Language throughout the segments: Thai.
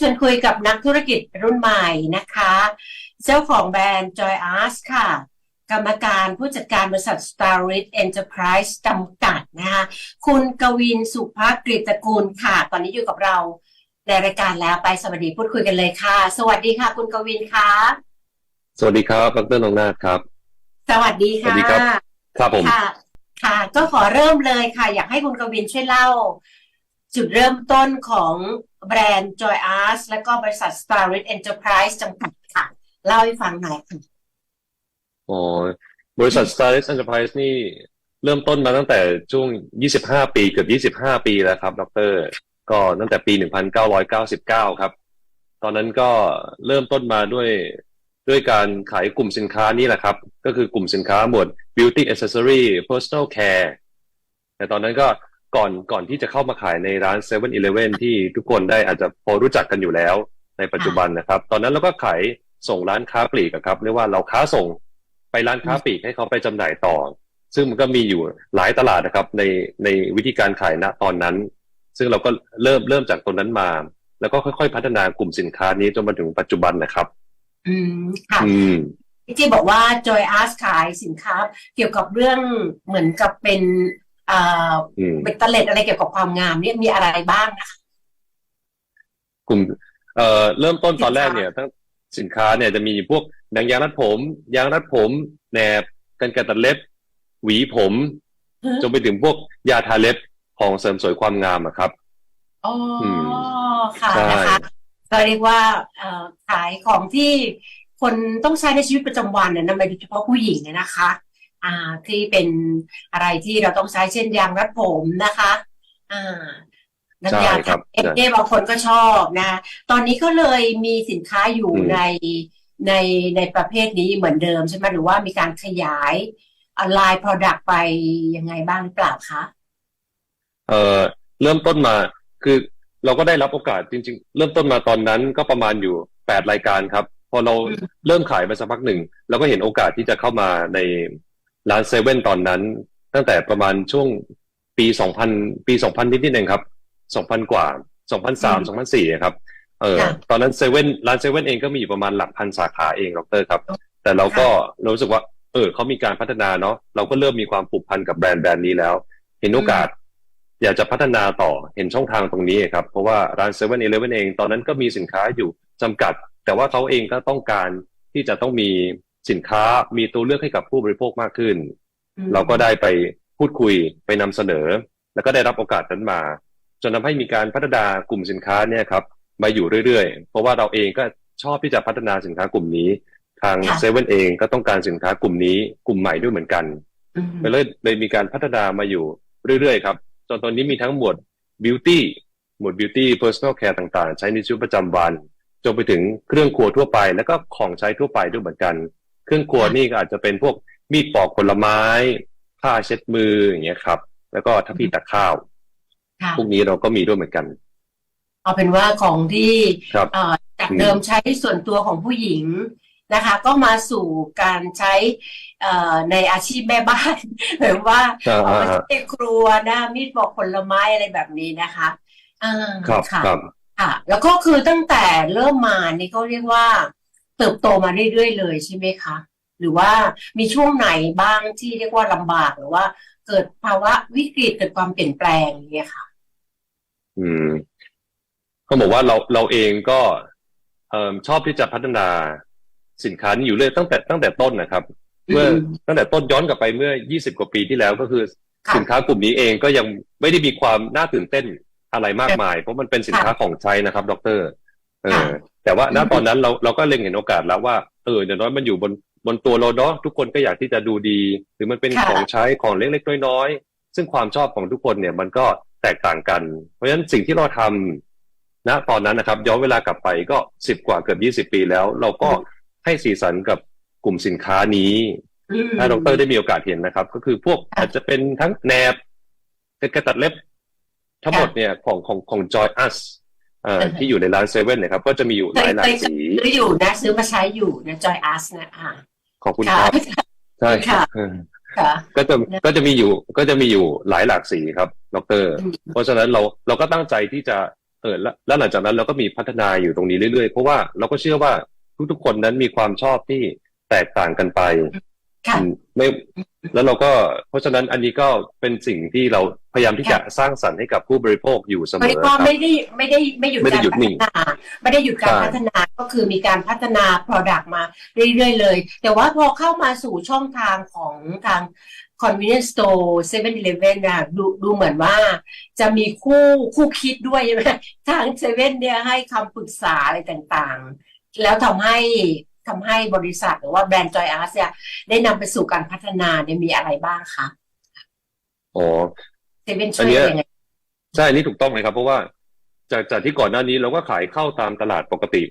ชวนคุยกับนักธุรกิจรุ่นใหม่นะคะ เจ้าของแบรนด์ Joy Arts ค่ะ กรรมการผู้จัดการบริษัท Starrit Enterprise จำกัดนะคะคุณกวินสุภกฤตกูลค่ะ ตอนนี้อยู่กับเราในรายการแล้วไปสวัสดีพูดคุยกันเลยค่ะ สวัสดีค่ะ คุณกวินค่ะสวัสดีครับดรนงนาถครับ สวัสดีสวัค่ะสดีครับ ครับผมค่ะ ค่ะ ก็ขอเริ่มเลยค่ะ อยากให้คุณกวินช่วยเล่า จุดเริ่มต้นของแบรนด์ Joy Arts และก็บริษัท Starrit Enterprise จำกัดค่ะ เล่าให้ฟังหน่อยค่ะอ๋อบริษัท Starless Enterprise นี่เริ่มต้นมาตั้งแต่ช่วง 25 ปี เกือบ 25 ปีแล้วครับ ดร ก็ตั้งแต่ปี 1999 ครับ ตอนนั้นก็เริ่มต้นมาด้วยด้วยการขายกลุ่มสินค้านี่แหละครับ ก็คือกลุ่มสินค้าหมวด beauty accessory personal care แต่ตอนนั้นก็ ก่อนก่อนที่จะเข้ามาขายในร้าน7 e เ e ่ e อที่ทุกคนได้อาจจะพอรู้จักกันอยู่แล้วในปัจจุบันนะครับ ตอนนั้นเราก็ขายส่งร้านค้าปลีกอะครับเรียกว่าเราค้าส่งไปร้านค้าปลีกให้เขาไปจำหน่ายต่อ ซึ่งมันก็มีอยู่หลายตลาดนะครับในในวิธีการขายณตอนนั้น ซึ่งเราก็เริ่มเริ่มจากตรงนั้นมา แล้วก็ค่อย ๆ พัฒนากลุ่มสินค้านี้จนมาถึงปัจจุบันนะครับ อืมค่ะอืมที่บอกว่า Joy Arts ขายสินค้า เกี่ยวกับเรื่องเหมือนกับเป็น อ่าอืมเป็นตะเล็ดอะไรเกี่ยวกับความงามเนี่ยมีอะไรบ้างนะคะกลุ่มเอ่อเริ่มต้นตอนแรกเนี่ยทั้งสินค้าเนี่ยจะมีพวกหนังยางรัดผม ยางรัดผมแหนบกันไกรตัดเล็บ หวีผมฮะจนไปถึงพวกยาทาเล็บของเสริมสวยความงามอะครับอ๋ออมค่ะใช่นะคะก็เรียกว่าเอ่อขายของที่คนต้องใช้ในชีวิตประจำวันเนี่ยนะโดยเฉพาะผู้หญิงเนี่ยนะคะอ่า ที่เป็นอะไรที่เราต้องใช้เช่นยางรัดผมนะคะอ่าน้ำยาใช่ครับทาเอฟใช่เนี่ยบางคนก็ชอบนะ ตอนนี้ก็เลยมีสินค้าอยู่อืมในในในประเภทนี้เหมือนเดิมใช่ไหมหรือว่ามีการขยายลาย product ไปยังไงบ้างหรือเปล่าคะเอ่อเริ่มต้นมาคือเราก็ได้รับโอกาสจริง ๆ เริ่มต้นมาตอนนั้นก็ประมาณอยู่แปดรายการครับ พอเราอืมเริ่มขายไปสักพักหนึ่งเราก็เห็นโอกาสที่จะเข้ามาใน ร้านเซเว่นตอนนั้น ตั้งแต่ประมาณช่วงปีสองพันปีสองพันนิดๆเองครับสองพันกว่าสองพันสามสองพันสี่ครับเออค่ะตอนนั้นเซเว่นร้านเซเว่นเองก็มีอยู่ประมาณหลักพันสาขาเองดรครับ แต่เราก็เรารู้สึกว่า เออเขามีการพัฒนาเนาะเราก็เริ่มมีความผูกพันกับแบรนด์แบรนด์นี้แล้ว เห็นโอกาส อยากจะพัฒนาต่อเห็นช่องทางตรงนี้ครับ เพราะว่าร้านเซเว่นอีเลฟเว่นเองตอนนั้นก็มีสินค้าอยู่จำกัด แต่ว่าเขาเองก็ต้องการที่จะต้องมี สินค้ามีตัวเลือกให้กับผู้บริโภคมากขึ้นอืมเราก็ได้ไปพูดคุยไปนำเสนอ แล้วก็ได้รับโอกาสนั้นมา จนทำให้มีการพัฒนากลุ่มสินค้าเนี่ยครับมาอยู่เรื่อยๆ เพราะว่าเราเองก็ชอบที่จะพัฒนาสินค้ากลุ่มนี้ ทางค่ะเซเว่นเองก็ต้องการสินค้ากลุ่มนี้กลุ่มใหม่ด้วยเหมือนกันอืมก็เลยเลยมีการพัฒนามาอยู่เรื่อยๆครับจนตอนนี้มีทั้งหมวด beauty หมวด beauty personal care ต่างๆ ใช้ในชีวิตประจำวันจนไปถึงเครื่องครัวทั่วไป แล้วก็ของใช้ทั่วไปด้วยเหมือนกัน เครื่องครัวนี่ก็อาจจะเป็นพวกมีดปอกผลไม้ผ้าเช็ดมืออย่างเงี้ยครับ แล้วก็ทัพพีตักข้าวค่ะพวกนี้เราก็มีด้วยเหมือนกัน เอาเป็นว่าของที่ครับเอ่อจากอืมเดิมใช้ส่วนตัวของผู้หญิงนะคะ ก็มาสู่การใช้เอ่อในอาชีพแม่บ้านหรือว่าอ่าออกอ่ามาอ่าใช้ครัวนะมีดปอกผลไม้อะไรแบบนี้นะคะอ่าครับค่ะครับค่ะ แล้วก็คือตั้งแต่เริ่มมานี่ก็เรียกว่า เติบโตมาเรื่อยๆเลยใช่ไหมคะ หรือว่ามีช่วงไหนบ้างที่เรียกว่าลำบากหรือว่า เกิดภาวะวิกฤตเกิดความเปลี่ยนแปลงอย่างเงี้ยค่ะ อืมเขาบอกว่าเราเราเองก็เอ่อชอบที่จะพัฒนาสินค้านี้อยู่เรื่อยตั้งแต่ตั้งแต่ต้นนะครับ เมื่ออืมตั้งแต่ต้นย้อนกลับไปเมื่อ 20 กว่าปีที่แล้วก็คือค่ะสินค้ากลุ่มนี้เองก็ยังไม่ได้มีความน่าตื่นเต้นอะไรมากมาย เพราะมันเป็นสินค้าของใช้นะครับ ดร เอค่ะอ แต่ว่าณอืมตอนนั้นเราเราก็เล็งเห็นโอกาสแล้วว่าเอออย่างน้อยมันอยู่บนบนตัวเราเนาะทุกคนก็อยากที่จะดูดี หรือมันเป็นค่ะของใช้ของเล็กๆน้อยๆซึ่งความชอบของทุกคนเนี่ยมันก็แตกต่างกัน เพราะฉะนั้นสิ่งที่เราทำณตอนนั้นนะครับย้อนเวลากลับไปก็สิบกว่าเกือบยี่สิบปีแล้ว เราก็ให้สีสันกับกลุ่มสินค้านี้อืมถ้าดรได้มีโอกาสเห็นนะครับ ก็คือพวกค่ะอาจจะเป็นทั้งแหนบเป็นกระตัดเล็บ ทั้งหมดเนี่ยของของของ Joy Us เอ่ออือฮึที่อยู่ในร้านเซเว่นนะครับก็จะมีอยู่หเคลายยหลาเคยยสีซื้ออยู่นะซื้อมาใช้อยู่นะจอยอาร์สนะอ่าขอบคุณค่ะครับใช่ค่ะเออค่ะก็จะนะก็จะมีอยู่ก็จะมีอยู่หลายหลากสีครับดรอืมเพราะฉะนั้นเราเราก็ตั้งใจที่จะเออแล้วแล้วหลังจากนั้นเราก็มีพัฒนาอยู่ตรงนี้เรื่อยๆ เพราะว่าเราก็เชื่อว่าทุกๆคนนั้นมีความชอบที่แตกต่างกันไปค่ะอืม ไม่แล้วเราก็เพราะฉะนั้นอันนี้ก็เป็นสิ่งที่เราพยายามที่จะสร้างสรรค์ให้กับผู้บริโภคอยู่เสมไม่อก็ครับไม่ได้ไม่ได้ไม่หยุดไม่ได้การหยุดพันิ่ฒงนาไม่ได้หยุดการใช่พัฒนาก็คือมีการพัฒนา Product มาเรื่อยๆเลย แต่ว่าพอเข้ามาสู่ช่องทางของทาง convenience store 7-Eleven นะดูดูเหมือนว่าจะมีคู่คู่คิดด้วยใช่ไหมทางเซเว่นเนี่ยให้คำปรึกษาอะไรต่างๆ แล้วทำให้ ทำให้บริษัทหรือว่าแบรนด์ Joy Art เนี่ยได้นำไปสู่การพัฒนาเนี่ยมีอะไรบ้างคะอ๋อเซเว่นอัช่วนยเนี้ยยังไงใช่อันนี้ถูกต้องเลยครับ เพราะว่าจากจากที่ก่อนหน้านี้เราก็ขายเข้าตามตลาดปกติ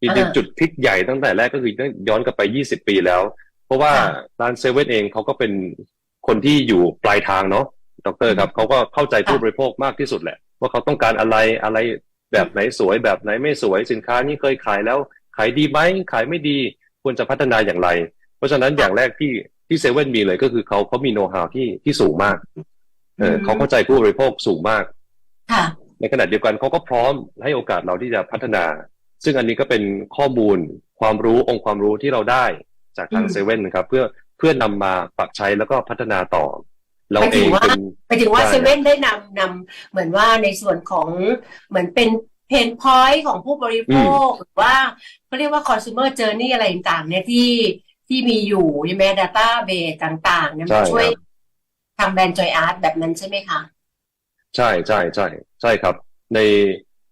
จริงอ่าๆจุดพลิกใหญ่ตั้งแต่แรกก็คือย้อนกลับไป 20 ปีแล้ว เพราะว่าค่ะร้านเซเว่นเองเขาก็เป็นคนที่อยู่ปลายทางเนาะดรครับเขาก็เข้าใจผู้บริโภคมากที่สุดแหละ ว่าเขาต้องการอะไรอะไรแบบไหนสวยแบบไหนไม่สวยสินค้านี้เคยขายแล้ว ขายดีไหมขายไม่ดีควรจะพัฒนาอย่างไร เพราะฉะนั้นอย่างแรกที่ที่เซเว่นมีเลยก็คือเขาเขามีโน้ตฮาวที่ที่สูงมาก เออเขาเข้าใจผู้บริโภคสูงมากค่ะในขณะเดียวกันเขาก็พร้อมให้โอกาสเราที่จะพัฒนา ซึ่งอันนี้ก็เป็นข้อมูลความรู้องค์ความรู้ที่เราได้จากทางอืมเซเว่นนะครับ เพื่อเพื่อนำมาปรับใช้แล้วก็พัฒนาต่อ เราหมายเอถึงงว่าเป็นหมายถึงว่าใช่เซเว่นได้นำนำเหมือนว่าในส่วนของเหมือนเป็น เพนพอยต์ของผู้บริโภคหรือว่าเขาเรียกว่า consumer journey อะไรต่างๆเนี่ยที่ที่มีอยู่ใช่ไหม database ต่างๆเนี่ยใช่มาช่วยครับทางแบรนด์ Joy Art แบบนั้นใช่ไหมคะ ใช่ใช่ใช่ใช่ครับ ใน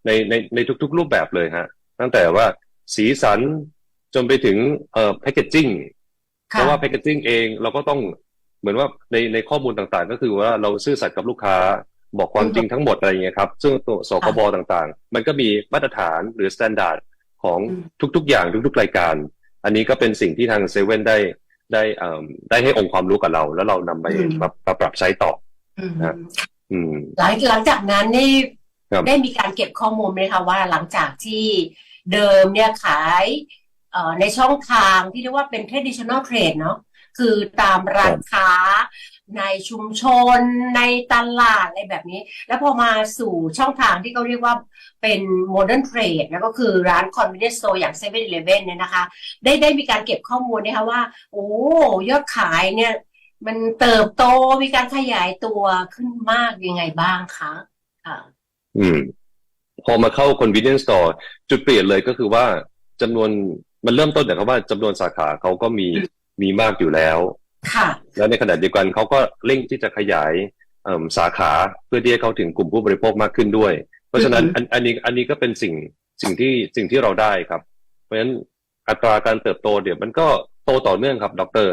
ในในในทุกๆ รูปแบบเลยฮะ ตั้งแต่ว่าสีสันจนไปถึงเอ่อแพคเกจจิ้งเพค่ะราะว่าแพคเกจจิ้งเองเราก็ต้องเหมือนว่าในในข้อมูลต่างๆ ก็คือว่าเราซื่อสัตย์กับลูกค้า บอกความอือฮึจริงทั้งหมดอะไรอย่างเงี้ยครับ ซึ่งตัวสคบต่างๆ มันก็มีมาตรฐานหรือสแตนดาร์ดของอืมทุกๆ อย่างทุกๆ รายการ อันนี้ก็เป็นสิ่งที่ทางเซเว่นได้ได้เอ่อได้ให้องค์ความรู้กับเรา แล้วเรานำไปอืมมามาปรับใช้ต่ออืมครับอืมหลังหลังจากนั้นนี่ครับได้มีการเก็บข้อมูลไหมคะว่าหลังจากที่เดิมเนี่ยขายเอ่อในช่องทางที่เรียกว่าเป็น traditional trade เนาะคือตามร้านค้า ในชุมชนในตลาดอะไรแบบนี้ แล้วพอมาสู่ช่องทางที่เขาเรียกว่าเป็น modern trade แล้วก็คือร้าน convenience store อย่าง7 e เ e ่ e เนี่ยนะคะ ได้ได้มีการเก็บข้อมูลนะคะว่า โอ้ยอดขายเนี่ย มันเติบโตมีการขยายตัวขึ้นมากยังไงบ้างคะค่ะอืม พอมาเข้า convenience store จุดเปลี่ยนเลยก็คือว่าจำนวนมันเริ่มต้นจากคำว่าจำนวนสาขาเขาก็มีมีมากอยู่แล้วค่ะ แล้วในขณะเดียวกันเขาก็เร่งที่จะขยายเอิ่มสาขาเพื่อที่จะเข้าถึงกลุ่มผู้บริโภคมากขึ้นด้วย เพราะฉะนั้นอือฮึอันอันนี้อันนี้ก็เป็นสิ่งสิ่งที่สิ่งที่เราได้ครับ เพราะฉะนั้นอัตราการเติบโตเดี๋ยวมันก็โตต่อเนื่องครับ ดร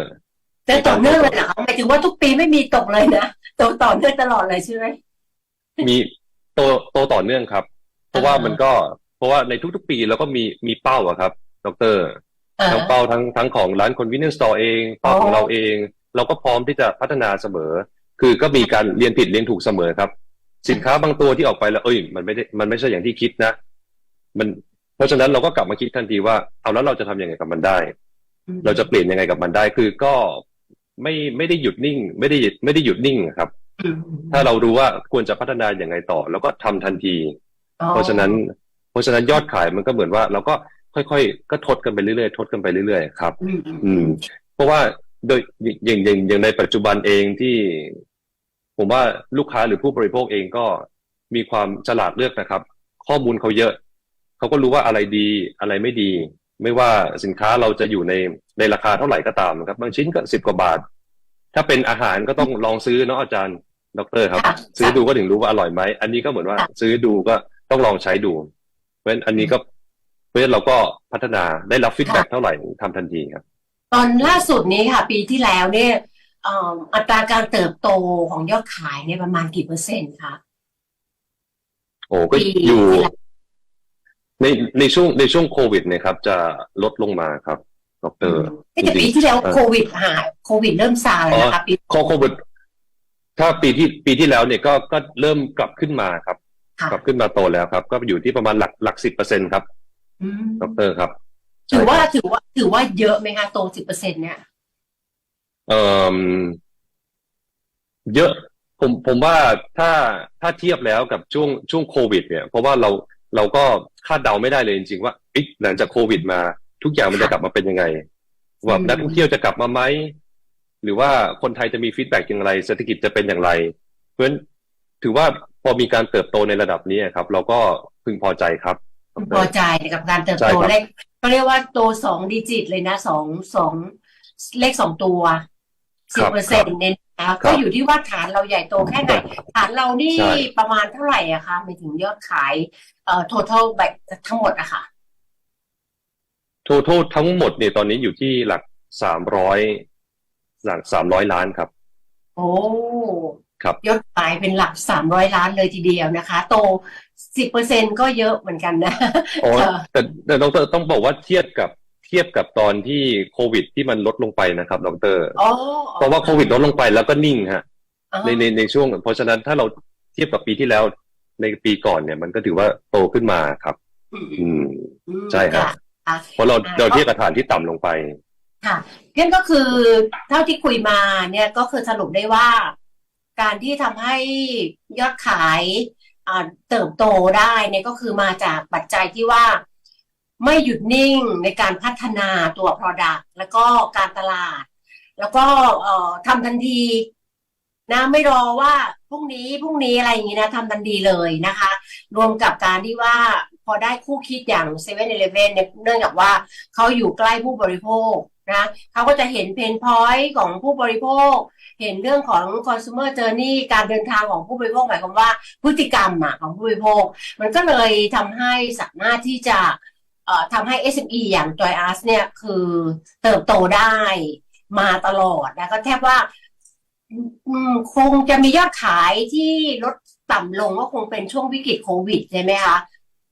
แต่ต่อเนื่องเลยเหรอคะหมายถึงว่าทุกปีไม่มีตกเลยนะโตต่อเนื่องตลอดเลยใช่ไหมมีโตโตต่อเนื่องครับ เพราะว่าอ่าฮะมันก็ เพราะว่าในทุกๆปีเราก็มีมีเป้าอะครับ ดรเออ ทั้งเป้าทั้งทั้งของร้าน convenience store เองเป้าอ๋อของเราเอง เราก็พร้อมที่จะพัฒนาเสมอ คือก็มีการเรียนผิดเรียนถูกเสมอครับ สินค้าบางตัวที่ออกไปแล้วเอ้ย มันไม่ได้มันไม่ใช่อย่างที่คิดนะ มันเพราะฉะนั้นเราก็กลับมาคิดทันทีว่าเอาแล้วเราจะทำยังไงกับมันได้ เราจะเปลี่ยนยังไงกับมันได้ คือก็ไม่ไม่ได้หยุดนิ่ง ไม่ได้ไม่ได้หยุดนิ่งครับอืมถ้าเรารู้ว่าควรจะพัฒนาอย่างไงต่อ แล้วก็ทำทันทีอ๋อเพราะฉะนั้น เพราะฉะนั้นยอดขายมันก็เหมือนว่าเราก็ ค่อยๆ ก็ทดกันไปเรื่อยๆ ทดกันไปเรื่อยๆ ครับอืมอืมอืม เพราะว่าโดยอย่างอย่างอย่างในปัจจุบันเองที่ ผมว่าลูกค้าหรือผู้บริโภคเองก็มีความฉลาดเลือกนะครับ ข้อมูลเขาเยอะ เขาก็รู้ว่าอะไรดีอะไรไม่ดี ไม่ว่าสินค้าเราจะอยู่ในในราคาเท่าไหร่ก็ตามนะครับ บางชิ้นก็สิบกว่าบาท ถ้าเป็นอาหารก็ต้องลองซื้อเนาะอาจารย์ดรครับค่ะซื้อดูก็ถึงรู้ว่าอร่อยไหมอันนี้ก็เหมือนว่าค่ะซื้อดูก็ต้องลองใช้ดูเพราะฉะนั้นอันนี้ก็ เพราะฉะนั้นเราก็พัฒนาได้รับฟีดแบ็กเท่าไหร่ทำทันทีครับ ตอนล่าสุดนี้ค่ะ ปีที่แล้วเนี่ยเอ่ออัตราการเติบโตของยอดขายเนี่ยประมาณกี่เปอร์เซ็นต์คะโอ้ก็ปีอยู่ที่แล้วในในช่วงในช่วงโควิดเนี่ยครับ จะลดลงมาครับดรเอ้ยแต่จริงๆปีที่แล้วเออโควิดหายโควิดเริ่มซาแล้วนะคะปีโคโควิด ถ้าปีที่ปีที่แล้วเนี่ยก็ก็เริ่มกลับขึ้นมาครับค่ะกลับขึ้นมาโตแล้วครับ ก็อยู่ที่ประมาณหลักหลักสิบเปอร์เซ็นครับอืม ดรครับ ถือว่าใช่ครับถือว่า ถือว่าเยอะไหมคะโตสิบเปอร์เซ็นต์เนี่ยเอ่อเยอะผมผมว่าถ้าถ้าเทียบแล้วกับช่วงช่วงโควิด เนี่ย เพราะว่าเราเราก็คาดเดาไม่ได้เลยจริงๆว่าเอ๊ะหลังจากโควิดมา ทุกอย่างมันจะกลับมาเป็นยังไงว่านักท่องเที่ยวจะกลับมาไหมหรือว่าคนไทยจะมีฟีดแบ็กอย่างไรเศรษฐกิจจะเป็นอย่างไร เพราะฉะนั้นถือว่าพอมีการเติบโตในระดับนี้ครับ เราก็พึงพอใจครับ พอใจกับการเติบใช่โตครับเลขก็เรียกว่าโตสองดิจิตเลยนะสองสองเลขสองตัวสิบเปอร์เซ็นต์เนี่ยนะคะก็อยู่ที่ว่าฐานเราใหญ่โตแค่ไหน ฐานเรานี่ใช่ประมาณเท่าไหร่อะคะหมายถึงยอดขายเอ่อ total แบบทั้งหมดอะค่ะ total ทั้งหมดเนี่ยตอนนี้อยู่ที่หลักสามร้อยหลักสามร้อยล้านครับ โอ้ครับยอดขายเป็นหลักสามร้อยล้านเลยทีเดียวนะคะ โตสิบเปอร์เซ็นก็เยอะเหมือนกันนะอ๋อค่ะแต่แต่ดรต้องบอกว่าเทียบกับเทียบกับตอนที่โควิดที่มันลดลงไปนะครับดรอ๋อเพราะว่าโควิดลดลงไปแล้วก็นิ่งฮะอ๋อในในในช่วง เพราะฉะนั้นถ้าเราเทียบกับปีที่แล้วในปีก่อนเนี่ย มันก็ถือว่าโตขึ้นมาครับ อืมอืมอืมใช่ครับค่ะเพราะเราอ่าเราเทียบกับฐานที่ต่ำลงไป ค่ะนั่นก็คือเท่าที่คุยมาเนี่ยก็คือสรุปได้ว่า การที่ทำให้ยอดขายอ่า เติบโตได้เนี่ยก็คือมาจากปัจจัยที่ว่าไม่หยุดนิ่งในการพัฒนาตัว Product แล้วก็การตลาด แล้วก็ทำทันทีนะไม่รอว่าพรุ่งนี้พรุ่งนี้อะไรอย่างนี้นะทำทันทีเลยนะคะ รวมกับการที่ว่าพอได้คู่คิดอย่าง7 e เ e ่ e อเนี่ยเนื่องจากว่าเขาอยู่ใกล้ผู้บริโภค นะเขาก็จะเห็นเพนพอยต์ของผู้บริโภค เห็นเรื่องของ consumer journey การเดินทางของผู้บริโภคหมายความว่าพฤติกรรมอะของผู้บริโภค มันก็เลยทำให้สามารถที่จะทำให้ SME อย่าง Joy Us เนี่ยคือเติบโตได้มาตลอดนะก็แทบว่าคงจะมียอดขายที่ลดต่ำลงก็คงเป็นช่วงวิกฤตโควิดใช่ไหมคะ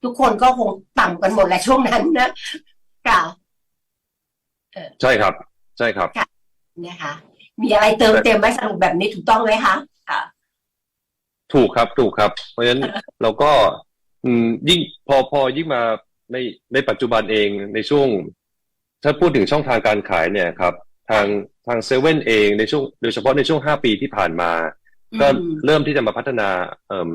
ทุกคนก็คงต่ำกันหมดแหละช่วงนั้นนะค่ะ ใช่ครับ ใช่ครับนะคะ มีอะไรเติมเต็มไหมสรุปแบบนี้ถูกต้องไหมคะค่ะถูกครับถูกครับ เพราะฉะนั้นเราก็อืมยิ่งพอพอยิ่งมาในในปัจจุบันเองในช่วง ถ้าพูดถึงช่องทางการขายเนี่ยครับ ทางทางเซเว่นเองในช่วงโดยเฉพาะในช่วงห้าปีที่ผ่านมา ก็อืมเริ่มที่จะมาพัฒนาเอิ่ม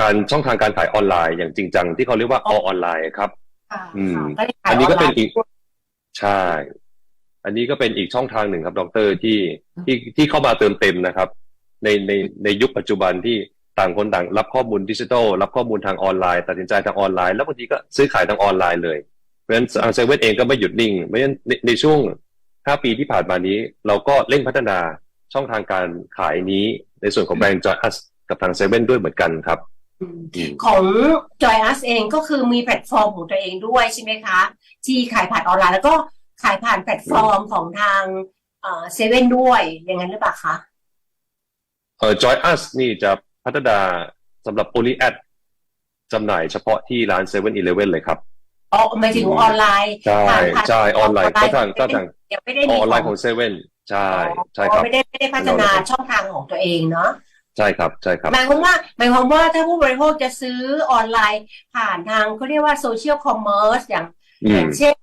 การช่องทางการขายออนไลน์อย่างจริงจังที่เขาเรียกว่าออนไลน์ครับค่ะอืมค่ะก็ได้ขายอันนี้ก็เป็นไลอีก ใช่ อันนี้ก็เป็นอีกช่องทางหนึ่งครับดรที่ที่ที่เข้ามาเติมเต็มนะครับ ในในในยุคปัจจุบันที่ต่างคนต่างรับข้อมูลดิจิทัลรับข้อมูลทางออนไลน์ ตัดสินใจทางออนไลน์ แล้วบางทีก็ซื้อขายทางออนไลน์เลยเพราะฉะนั้นทางเซเว่นเองก็ไม่หยุดนิ่งเพราะฉะนั้นในในช่วงห้าปีที่ผ่านมานี้ เราก็เร่งพัฒนาช่องทางการขายนี้ในส่วนของแบรนด์จอยอัสกับทางเซเว่นด้วยเหมือนกันครับ อืมอืมของ Joy Us เองก็คือมีแพลตฟอร์มของตัวเองด้วยใช่ไหมคะ ที่ขายผ่านออนไลน์แล้วก็ขายผ่านแพลตฟอร์มของทางเซเว่นด้วยอย่างนั้นหรือเปล่าคะเอ่อ Joy Us นี่จะพัฒนาสำหรับ Only Ad จำหน่ายเฉพาะที่ร้าน7 e เ e ่ e อเลยครับอ๋อหมายถึงออนไลน์ใช่ผ่านผ่านใช่ออนไลน์ก็ทางก็ทางยังไม่ได้อมีอนไลน์ของเซเว่นใช่ใช่ครับไม่ได้ไม่ได้พัฒนาช่องทางของตัวเองเนาะ ใช่ครับใช่ครับหมายความว่าหมายความว่าถ้าผู้บริโภคจะซื้อออนไลน์ ผ่านทางเขาเรียกว่าโซเชียลคอมเมอร์สอย่างอือมย่างเช่น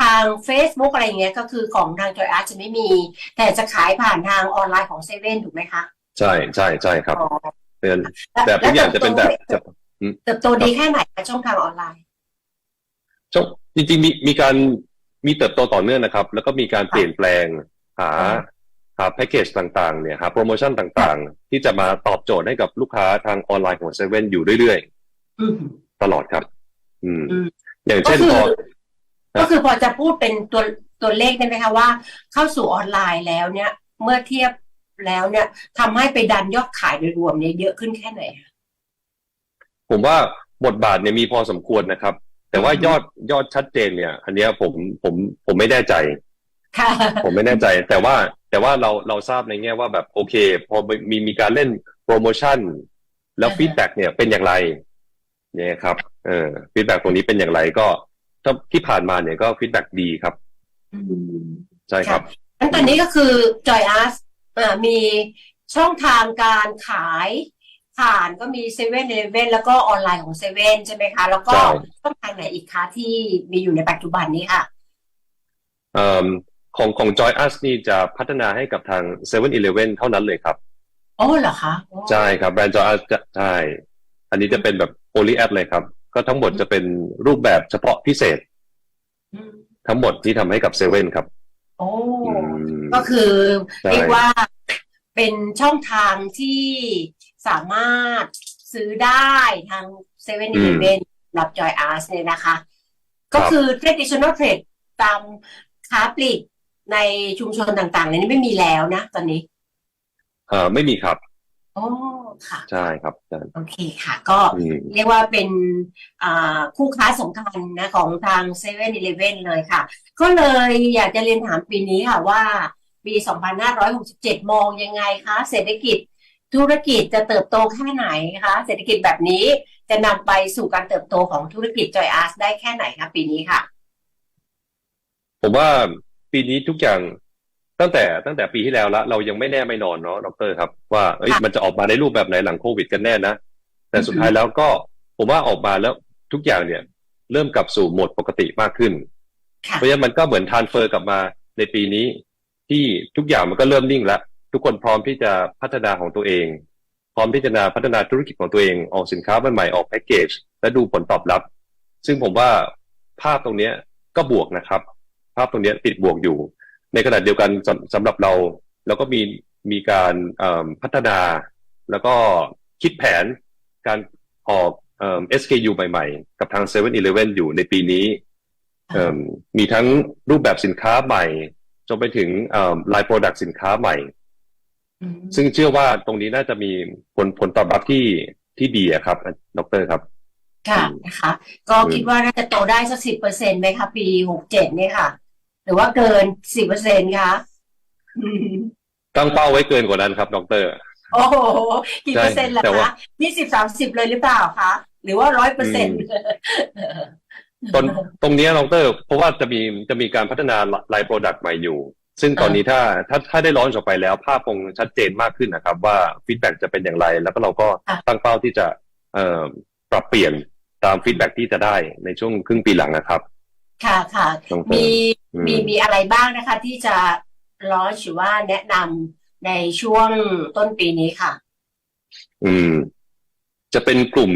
ทาง Facebook อะไรอย่างเงี้ยก็คือของทาง Joy Art จะไม่มี แต่จะขายผ่านทางออนไลน์ของเซเว่นถูกไหมคะ ใช่ใช่ใช่ครับอ๋อเป็นล้วแบบทุกอย่างจะเป็นแบบแล้วเติบโตเติบโตดีแค่ไหนคะช่องทางออนไลน์ช่วงจริงๆมีมีการมีเติบโตต่อเนื่องนะครับ แล้วก็มีการเปลี่ยนแปลงหาอ่าหา แพ็กเกจต่างๆเนี่ยหาโปรโมชั่นต่างๆ ที่จะมาตอบโจทย์ให้กับลูกค้าทางออนไลน์ของเซเว่นอยู่เรื่อยอืมๆตลอดครับ อืมอืมอย่างก็เช่นคืพออก็คือพอจะพูดเป็นตัวตัวเลขได้ไหมคะว่า เข้าสู่ออนไลน์แล้วเนี่ย เมื่อเทียบแล้วเนี่ยทำให้ไปดันยอดขายโดยรวมเนี่ยเยอะขึ้นแค่ไหนคะผมว่าบทบาทเนี่ยมีพอสมควรนะครับ แต่ว่าอืมยอดยอดชัดเจนเนี่ย อันเนี้ยผมผมผมไม่แน่ใจค่ะผมไม่แน่ใจ แต่ว่า แต่ว่าเราเราทราบในแง่ว่าแบบโอเค พอมีมีการเล่นโปรโมชั่น แล้วอ่าฮะฟีดแบ็กเนี่ยเป็นอย่างไร เนี่ยครับ เออฟีดแบ็กตรงนี้เป็นอย่างไรก็ถ้าที่ผ่านมาเนี่ยก็ฟีดแบ็กดีครับอืมใช่ครับงั้นตอนนี้ก็คือ Joy Us อ่ามีช่องทางการขายผ่านก็มีเซเว่นเอเว่นแล้วก็ออนไลน์ของเซเว่นใช่ไหมคะ แล้วก็ใช่ช่องทางไหนอีกคะที่มีอยู่ในปัจจุบันนี้ค่ะเอ่อ ของของ Joy Us นี่จะพัฒนาให้กับทาง7 e เ e ่ e เท่านั้นเลยครับโอ้เหรอคะโอ้ใช่ครับแบรนด์ Joy Us จะใช่อันนี้จะเป็นแบบ only ad เลยครับ ก็ทั้งหมดจะเป็นรูปแบบเฉพาะพิเศษอืมทั้งหมดที่ทำให้กับเซเว่นครับ โอ้อืมก็คือใช่เรียกว่าเป็นช่องทางที่สามารถซื้อได้ทางเซเว่นอีเลฟเว่นรับจอยอาร์สเนี่ยนะคะ ก็คือ traditional trade ตามค้าปลีก ในชุมชนต่างๆเนี่ยนี่ไม่มีแล้วนะตอนนี้เอ่อไม่มีครับโอ้ค่ะ ใช่ครับอาจารย์โอเคค่ะ ก็อืม เรียกว่าเป็นอ่าคู่ค้าสำคัญนะของทางเซเว่นอีเลฟเว่นเลยค่ะ ก็เลยอยากจะเรียนถามปีนี้ค่ะว่า ปี 2567 มองยังไงคะ เศรษฐกิจธุรกิจจะเติบโตแค่ไหนคะ เศรษฐกิจแบบนี้จะนำไปสู่การเติบโตของธุรกิจจอยอาร์ได้แค่ไหนคะปีนี้ค่ะ ผมว่า ปีนี้ทุกอย่างตั้งแต่ตั้งแต่ปีที่แล้วละเรายังไม่แน่ไม่นอนเนาะดรครับ ว่าเอ้ยค่ะมันจะออกมาในรูปแบบไหนหลังโควิดกันแน่นะแต่อือฮึสุดท้ายแล้วก็ผมว่าออกมาแล้วทุกอย่างเนี่ย เริ่มกลับสู่โหมดปกติมากขึ้นค่ะเพราะฉะนั้นมันก็เหมือนทานเฟอร์กลับมาในปีนี้ ที่ทุกอย่างมันก็เริ่มนิ่งแล้วทุกคนพร้อมที่จะพัฒนาของตัวเอง พร้อมที่จะนาพัฒนาธุรกิจของตัวเองออกสินค้าใหม่ๆออกแพ็กเกจและดูผลตอบรับ ซึ่งผมว่าภาพตรงเนี้ยก็บวกนะครับ ภาพตรงเนี้ยติดบวกอยู่ ในขณะเดียวกันสำสำหรับเราเราก็มีมีการเอิ่มพัฒนา แล้วก็คิดแผนการออกเอิ่ม SKU ใหม่ๆ กับทาง7 e เ e ่ e ออยู่ในปีนี้เอิ่มมีทั้งรูปแบบสินค้าใหม่จนไปถึงไลน์โปรดักต์สินค้าใหม่อืมซึ่งเชื่อว่าตรงนี้น่าจะมีผลผลตอบรับที่ที่ดีอะครับ ดรครับ ค่ะอืมนะคะ ก็อืมคิดว่าน่าจะโตได้สักสิบเปอร์เซ็นต์ไหมคะปีหกเจ็ดเนี่ยค่ะ หรือว่าเกินสิบเปอร์เซ็นต์คะอืมตั้งเป้าไว้เกินกว่านั้นครับดรโอ้โหกี่ใช่เปอร์เซ็นต์ล่ะแต่ว่าคะยี่สิบสามสิบเลยหรือเปล่าคะหรือว่าร้อยเปอร์เซ็นต์ตรงตรงเนี้ยดรเพราะว่าจะมีจะมีการพัฒนาไลน์โปรดักต์ใหม่อยู่ ซึ่งตอนนี้ถ้าถ้าถ้าได้ร้อนออกไปแล้ว ภาพคงชัดเจนมากขึ้นนะครับ ว่าฟีดแบ็จะเป็นอย่างไร แล้วก็เราก็ค่ะตั้งเป้าที่จะเอ่อปรับเปลี่ยน ตามฟีดแบ็ที่จะได้ในช่วงครึ่งปีหลังนะครับ ค่ะค่ะดรมีอืมมีมีอะไรบ้างนะคะ ที่จะลอหรือว่าแนะนำในช่วงต้นปีนี้ค่ะ อืม จะเป็นกลุ่ม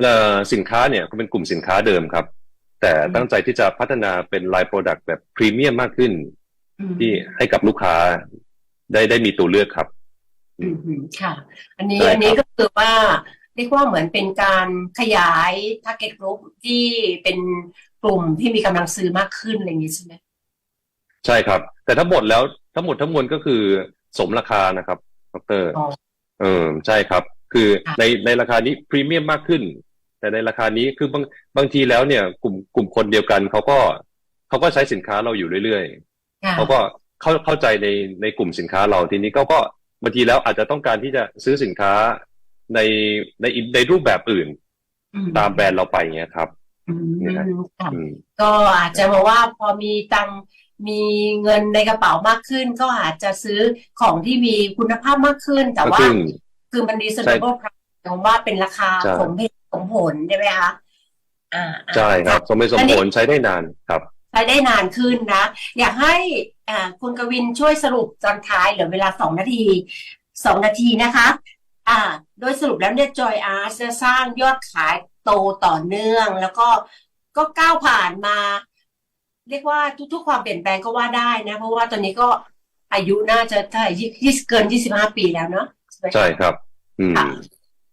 เอ่อสินค้าเนี่ยก็เป็นกลุ่มสินค้าเดิมครับ แต่อืมตั้งใจที่จะพัฒนาเป็นไลน์โปรดักต์แบบพรีเมียมมากขึ้นอืมที่ให้กับลูกค้าได้ได้มีตัวเลือกครับ อืมอืมค่ะ อันนี้ใช่ครับอันนี้ก็คือว่า เรียกว่าเหมือนเป็นการขยาย target group ที่เป็นกลุ่มที่มีกำลังซื้อมากขึ้นอะไรอย่างนี้ใช่ไหมใช่ครับ แต่ทั้งหมดแล้วทั้งหมดทั้งมวลก็คือสมราคานะครับดรอ๋อเออใช่ครับ คือค่ะในในราคานี้พรีเมียมมากขึ้น แต่ในราคานี้คือบางบางทีแล้วเนี่ย กลุ่มกลุ่มคนเดียวกันเขาก็เขาก็ใช้สินค้าเราอยู่เรื่อยค่ะๆเขาก็เข้าเข้าใจในในกลุ่มสินค้าเราทีนี้เขาก็บางทีแล้วอาจจะต้องการที่จะซื้อสินค้า ในในในรูปแบบอื่นอืมตามแบรนด์เราไปเงี้ยครับอืมเนี่ยนะค่ะอืมก็อาจจะบอกว่าพอมีตังค์มีเงินในกระเป๋ามากขึ้น ก็อาจจะซื้อของที่มีคุณภาพมากขึ้น แต่ก็ว่าซึ่งคือมัน reasonable price หมายความว่าเป็นราคาใช่สมเหตุสมผลใช่ไหมคะอ่าอ่าใช่ครับ สมเหตุสมผลใช้ได้นานครับใช้ได้นานขึ้นนะ อยากให้อ่าคุณกวินช่วยสรุปตอนท้ายเหลือเวลาสองนาทีสองนาทีนะคะ อ่า โดยสรุปแล้วเนี่ย Joy Art จะสร้างยอดขายโตต่อเนื่อง แล้วก็ก็ก้าวผ่านมา เรียกว่าทุกๆ ความเปลี่ยนแปลงก็ว่าได้นะ เพราะว่าตอนนี้ก็อายุน่าจะเท่าไหร่ยี่สิบเกินยี่สิบห้าปีแล้วเนาะใช่ไหมใช่ครับอืมค่ะ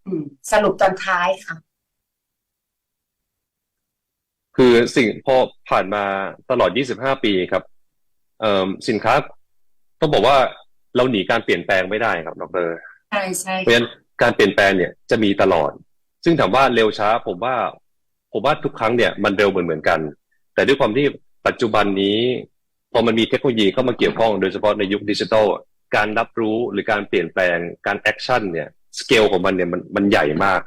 อืมสรุปตอนท้ายค่ะ คือสิ่งพอผ่านมาตลอด 25 ปีครับ เอ่อสินค้าต้องบอกว่าเราหนีการเปลี่ยนแปลงไม่ได้ครับดร ใช่ใช่เพราะฉะนั้นการเปลี่ยนแปลงเนี่ยจะมีตลอด ซึ่งถามว่าเร็วช้า ผมว่า ผมว่าทุกครั้งเนี่ยมันเร็วเหมือนเหมือนกัน แต่ด้วยความที่ปัจจุบันนี้ พอมันมีเทคโนโลยีเข้ามาเกี่ยวข้องโดยเฉพาะในยุคดิจิทัลการรับรู้หรือการเปลี่ยนแปลงการแอคชั่นเนี่ยสเกลของมันเนี่ยมันมันใหญ่มาก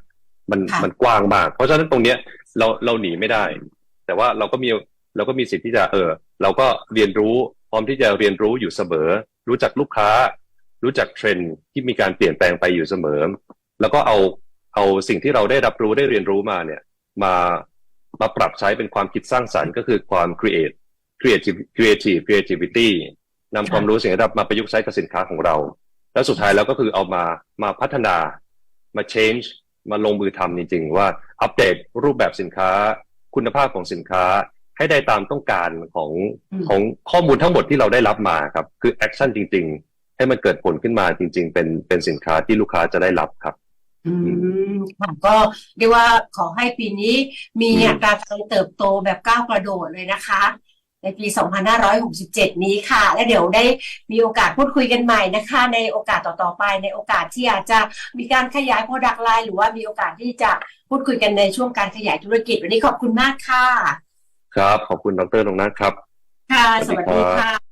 มันค่ะมันกว้างมาก เพราะฉะนั้นตรงเนี้ยเราเราหนีไม่ได้ แต่ว่าเราก็มีเราก็มีสิทธิ์ที่จะเออ เราก็เรียนรู้พร้อมที่จะเรียนรู้อยู่เสมอ รู้จักลูกค้า รู้จักเทรนด์ที่มีการเปลี่ยนแปลงไปอยู่เสมอ แล้วก็เอาเอาสิ่งที่เราได้รับรู้ได้เรียนรู้มาเนี่ย มามาปรับใช้เป็นความคิดสร้างสรรค์ก็คือความ create creative creative creativity นำความรู้สิ่งที่เรามาประยุกต์ใช้กับสินค้าของเรา แล้วสุดท้ายแล้วก็คือเอามามาพัฒนามา change มาลงมือทำจริง ๆ ว่าอัปเดตรูปแบบสินค้า คุณภาพของสินค้าให้ได้ตามต้องการของของข้อมูลทั้งหมดที่เราได้รับมาครับ คือแอคชั่นจริง ๆ ให้มันเกิดผลขึ้นมาจริง ๆ เป็นเป็นสินค้าที่ลูกค้าจะได้รับครับ อืมค่ะก็เรียกว่าขอให้ปีนี้มีอืมอัตราการเติบโตแบบก้าวกระโดดเลยนะคะ ในปี 2567 นี้ค่ะ และเดี๋ยวได้มีโอกาสพูดคุยกันใหม่นะคะ ในโอกาสต่อๆไป ในโอกาสที่อาจจะมีการขยาย product line หรือว่ามีโอกาสที่จะพูดคุยกันในช่วงการขยายธุรกิจ วันนี้ขอบคุณมากค่ะ ครับ ขอบคุณดรตรงนั้นครับ ค่ะสสวัวัสสดีดีครับค่ะ